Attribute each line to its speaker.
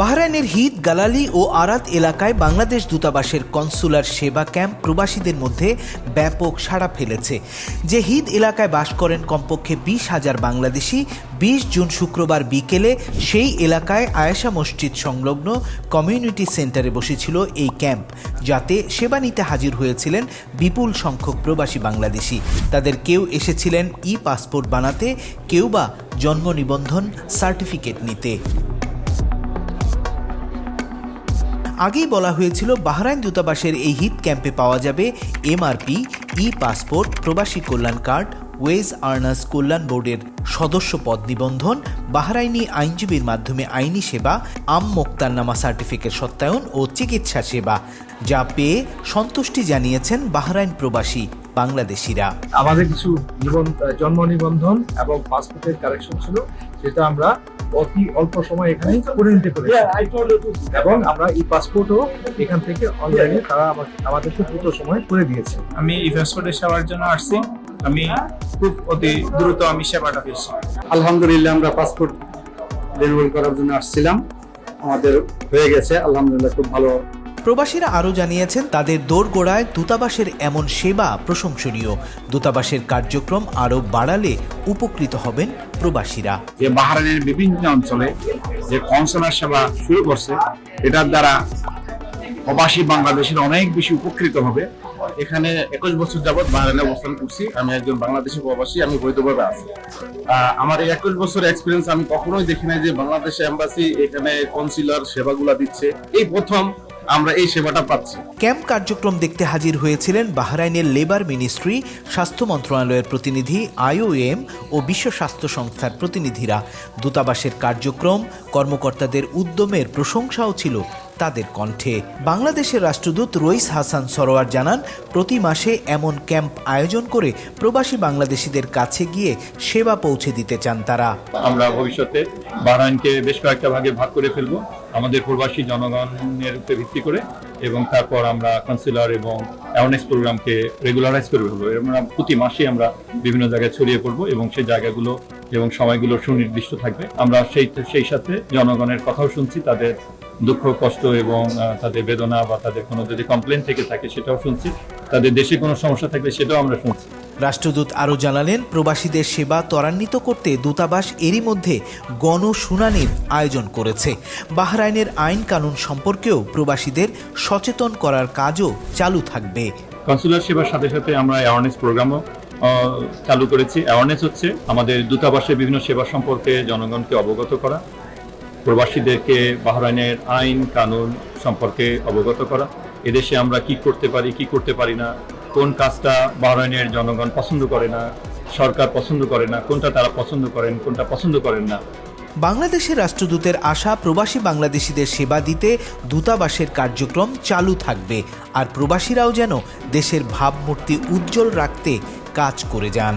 Speaker 1: বাহরাইনের হিদ গালালি ও আরাত এলাকায় বাংলাদেশ দূতাবাসের কনসুলার সেবা ক্যাম্প প্রবাসীদের মধ্যে ব্যাপক সাড়া ফেলেছে। যে হিদ এলাকায় বাস করেন কমপক্ষে বিশ হাজার বাংলাদেশি, বিশ জুন শুক্রবার বিকেলে সেই এলাকায় আয়েশা মসজিদ সংলগ্ন কমিউনিটি সেন্টারে বসেছিল এই ক্যাম্প, যাতে সেবা নিতে হাজির হয়েছিলেন বিপুল সংখ্যক প্রবাসী বাংলাদেশি। তাদের কেউ এসেছিলেন ই পাসপোর্ট বানাতে, কেউ বা জন্ম নিবন্ধন সার্টিফিকেট নিতে। আগেই বলা হয়েছিল বাহরাইন দূতাবাসের এই হিট ক্যাম্পে পাওয়া যাবে এমআরপি ই পাসপোর্ট প্রবাসী কল্যাণ কার্ড, ওয়েজ আর্নার্স কল্যাণ বোর্ডের সদস্য পদ নিবন্ধন, বাহরাইনি আইনজীবীর মাধ্যমে আইনি সেবা, আম মোক্তারনামা সার্টিফিকেট সত্যায়ন ও চিকিৎসা সেবা, যা পেয়ে সন্তুষ্টি জানিয়েছেন বাহরাইন প্রবাসী বাংলাদেশিরা।
Speaker 2: আমাদের কিছু জন্ম নিবন্ধন এবং পাসপোর্টের কারেকশন ছিল, সেটা আমরা অতি অল্প সময় এখানে করে নিতে পেরেছি এবং আমরা এই পাসপোর্টও এখান থেকে অনলাইনে তারা আমাদেরকে দ্রুত সময় করে দিয়েছে।
Speaker 3: আমি এই পাসপোর্টের সেবার জন্য আসছি। আমি খুব অতি দ্রুত আমি সেবাটা পেয়েছি।
Speaker 4: আলহামদুলিল্লাহ আমরা পাসপোর্ট রিনিউয়াল করার জন্য আসছিলাম। আমাদের হয়ে গেছে। আলহামদুলিল্লাহ খুব ভালো
Speaker 1: প্রবাসীরা আরও জানিয়েছেন, তাদের দোরগোড়ায় দূতাবাসের এমন সেবা প্রশংসনীয়। দূতাবাসের কার্যক্রম আরও বাড়ালে উপকৃত হবেন প্রবাসীরা।
Speaker 5: যে বাহারাইনের বিভিন্ন অঞ্চলে যে কনসুলার সেবা শুরু করছে, এটার দ্বারা প্রবাসী বাংলাদেশের অনেক বেশি উপকৃত হবে। এখানে একুশ বছর যাবত বাহারাইনে অবস্থান করছি। আমি একজন বাংলাদেশি প্রবাসী, আমি বৈধভাবে আছি। আমার এই একুশ বছর এক্সপিরিয়েন্স আমি কখনোই দেখি যে বাংলাদেশ এম্বাসি এখানে কনসুলার সেবাগুলা দিচ্ছে। এই প্রথম আমরা এই সেবাটা পাচ্ছি।
Speaker 1: ক্যাম্প কার্যক্রম দেখতে হাজির হয়েছিলেন বাহরাইনের লেবার মিনিস্ট্রি, স্বাস্থ্য মন্ত্রণালয়ের প্রতিনিধি, আইওএম ও বিশ্ব স্বাস্থ্য সংস্থার প্রতিনিধিরা। দূতাবাসের কার্যক্রম কর্মকর্তাদের উদ্যমের প্রশংসাও ছিল। তাদের কণ্ঠে। বাংলাদেশের রাষ্ট্রদূত রইস হাসান সরোয়ার জানান, প্রতি মাসে এমন ক্যাম্প আয়োজন করে প্রবাসী বাংলাদেশিদের কাছে গিয়ে সেবা পৌঁছে দিতে চান তারা।
Speaker 6: আমরা ভবিষ্যতে বাহরাইনকে বেশ কয়েকটা ভাগে ভাগ করে ফেলব, আমাদের প্রবাসী জনগণের উপরে ভিত্তি করে, এবং তারপর আমরা কাউন্সিলর এবং অ্যাওয়ারনেস প্রোগ্রামকে রেগুলারাইজ করে ফেলব। আমরা প্রতি মাসে আমরা বিভিন্ন জায়গায় ছড়িয়ে পড়ব, এবং সেই জায়গাগুলো এবং সময়গুলো সুনির্দিষ্ট থাকবে। আমরা সেই সেই সাথে জনগণের কথাও শুনছি, তাদের দুঃখ কষ্ট এবং তাদের বেদনা বা তাদের কোনো যদি কমপ্লেন থেকে থাকে সেটাও শুনছি। তাদের দেশে কোনো সমস্যা থাকলে সেটাও আমরা শুনছি।
Speaker 1: রাষ্ট্রদূত আরও জানালেন প্রবাসীদের সেবা ত্বরান্বিত করতে দূতাবাস এরই মধ্যে গণশুনানির আয়োজন করেছে। বাহরাইনের আইন কানুন সম্পর্কেও প্রবাসীদের সচেতন করার কাজও চালু থাকবে।
Speaker 6: কনসুলার সেবার সাথে সাথে আমরা অ্যাওয়ারনেস প্রোগ্রামও চালু করেছি। অ্যাওয়ারনেস হচ্ছে আমাদের দূতাবাসের বিভিন্ন সেবা সম্পর্কে জনগণকে অবগত করা। প্রবাসীদেরকে বাহরাইনের আইন কানুন সম্পর্কে অবগত করা, এদেশে আমরা কি করতে পারি, কি করতে পারি না, কোন কাজটা বাহরাইনের জনগণ পছন্দ করে না, সরকার পছন্দ করে না, কোনটা তারা পছন্দ করেন, কোনটা পছন্দ করেন না।
Speaker 1: বাংলাদেশের রাষ্ট্রদূতের আশা, প্রবাসী বাংলাদেশিদের সেবা দিতে দূতাবাসের কার্যক্রম চালু থাকবে আর প্রবাসীরাও যেন দেশের ভাবমূর্তি উজ্জ্বল রাখতে কাজ করে যান।